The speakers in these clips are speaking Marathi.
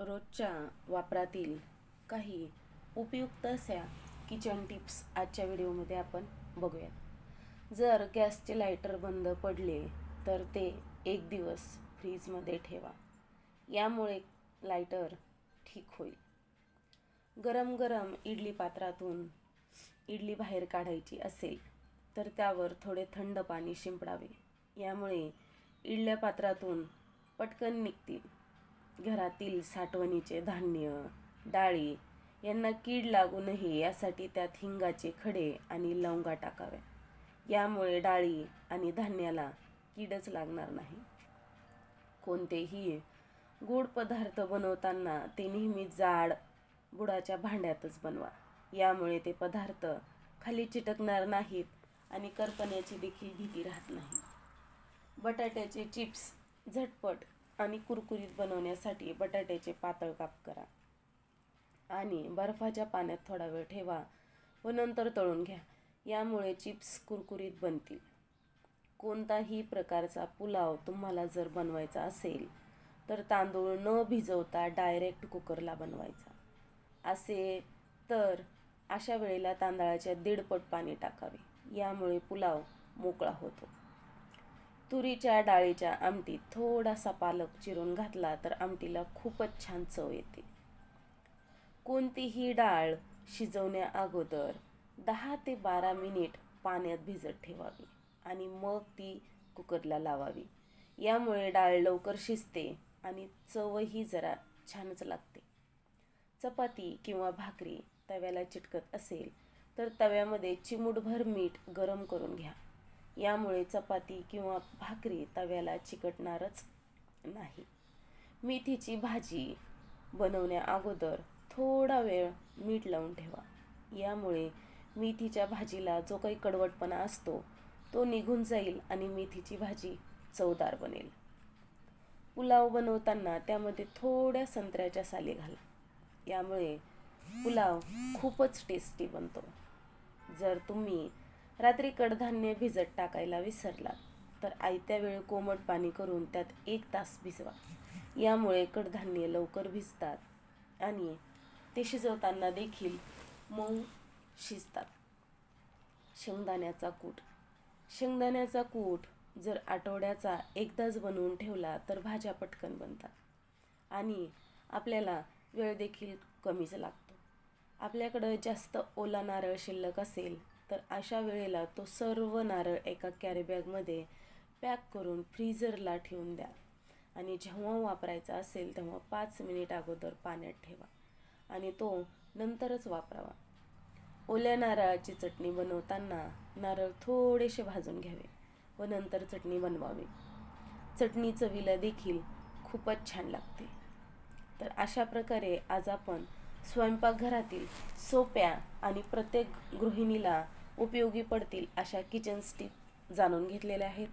रोजच्या वापरातील काही उपयुक्त अशा किचन टिप्स आजच्या व्हिडिओमध्ये आपण बघूयात. जर गॅसचे लायटर बंद पडले तर ते एक दिवस फ्रीजमध्ये ठेवा. यामुळे लायटर ठीक होईल. गरम गरम इडली पात्रातून इडली बाहेर काढायची असेल तर त्यावर थोडे थंड पाणी शिंपडावे. यामुळे इडल्या पात्रातून पटकन निघतील. घरातील साठवणीचे धान्य डाळी यांना कीड लागू नये यासाठी त्यात हिंगाचे खडे आणि लवंगा टाकाव्या यामुळे डाळी आणि धान्याला कीडच लागणार नाही. कोणतेही गोड पदार्थ बनवताना ते नेहमी जाड बुडाच्या भांड्यातच बनवा. यामुळे ते पदार्थ खाली चिटकणार नाहीत आणि करपण्याची देखील भीती राहत नाही. बटाट्याचे चिप्स झटपट आणि कुरकुरीत बनवण्यासाठी बटाट्याचे पातळ काप करा. आणि बर्फाच्या पाण्यात थोडा वेळ ठेवा व नंतर तळून घ्या. यामुळे चिप्स कुरकुरीत बनतील. कोणताही प्रकारचा पुलाव तुम्हाला जर बनवायचा असेल तर तांदूळ न भिजवता डायरेक्ट कुकरला बनवायचा. असे तर अशा वेळेला तांदळाच्या दीडपट पाणी टाकावे. यामुळे पुलाव मोकळा होतो. तुरीच्या डाळीच्या आमटीत थोडासा पालक चिरून घातला तर आमटीला खूपच छान चव येते. कोणतीही डाळ शिजवण्या अगोदर दहा ते बारा मिनिट पाण्यात भिजत ठेवावी आणि मग ती कुकरला लावावी. यामुळे डाळ लवकर शिजते आणि चवही जरा छानच लागते. चपाती किंवा भाकरी तव्याला चिटकत असेल तर तव्यामध्ये चिमूटभर मीठ गरम करून घ्या. यामुळे चपाती किंवा भाकरी तव्याला चिकटणारच नाही. मेथीची भाजी बनवण्या अगोदर थोडा वेळ मीठ लावून ठेवा. यामुळे मेथीच्या भाजीला जो काही कडवटपणा असतो तो निघून जाईल आणि मेथीची भाजी चवदार बनेल. पुलाव बनवताना त्यामध्ये थोड्या संत्र्याच्या साली घाला. यामुळे पुलाव खूपच टेस्टी बनतो. जर तुम्ही रात्री कडधान्य भिजत टाकायला विसरलात तर आयत्या वेळ कोमट पाणी करून त्यात एक तास भिजवा. यामुळे कडधान्य लवकर भिजतात आणि ते शिजवताना देखील मऊ शिजतात. शेंगदाण्याचा कूट. शेंगदाण्याचा कूट जर आठवड्याचा एकदाच बनवून ठेवला तर भाज्या पटकन बनतात आणि आपल्याला वेळ देखील कमीच लागतो. आपल्याकडं जास्त ओला नारळ शिल्लक असेल तर अशा वेळेला तो सर्व नारळ एका कॅरीबॅगमध्ये पॅक करून फ्रीजरला ठेवून द्या. आणि जेव्हा वापरायचा असेल तेव्हा पाच मिनिट अगोदर पाण्यात ठेवा. आणि तो नंतरच वापरावा. ओल्या नारळाची चटणी बनवताना नारळ थोडेसे भाजून घ्यावे व नंतर चटणी बनवावी. चटणी चवीला देखील खूपच छान लागते. तर अशा प्रकारे आज आपण स्वयंपाकघरातील सोप्या आणि प्रत्येक गृहिणीला उपयोगी पडतील अशा किचन स्टिप जाणून घेतलेल्या आहेत.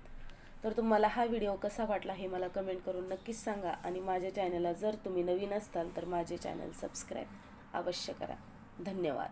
तर तुम्हाला हा व्हिडिओ कसा वाटला हे मला कमेंट करून नक्कीच सांगा आणि माझ्या चॅनलला जर तुम्ही नवीन असताल तर माझे चॅनल सबस्क्राईब अवश्य करा. धन्यवाद.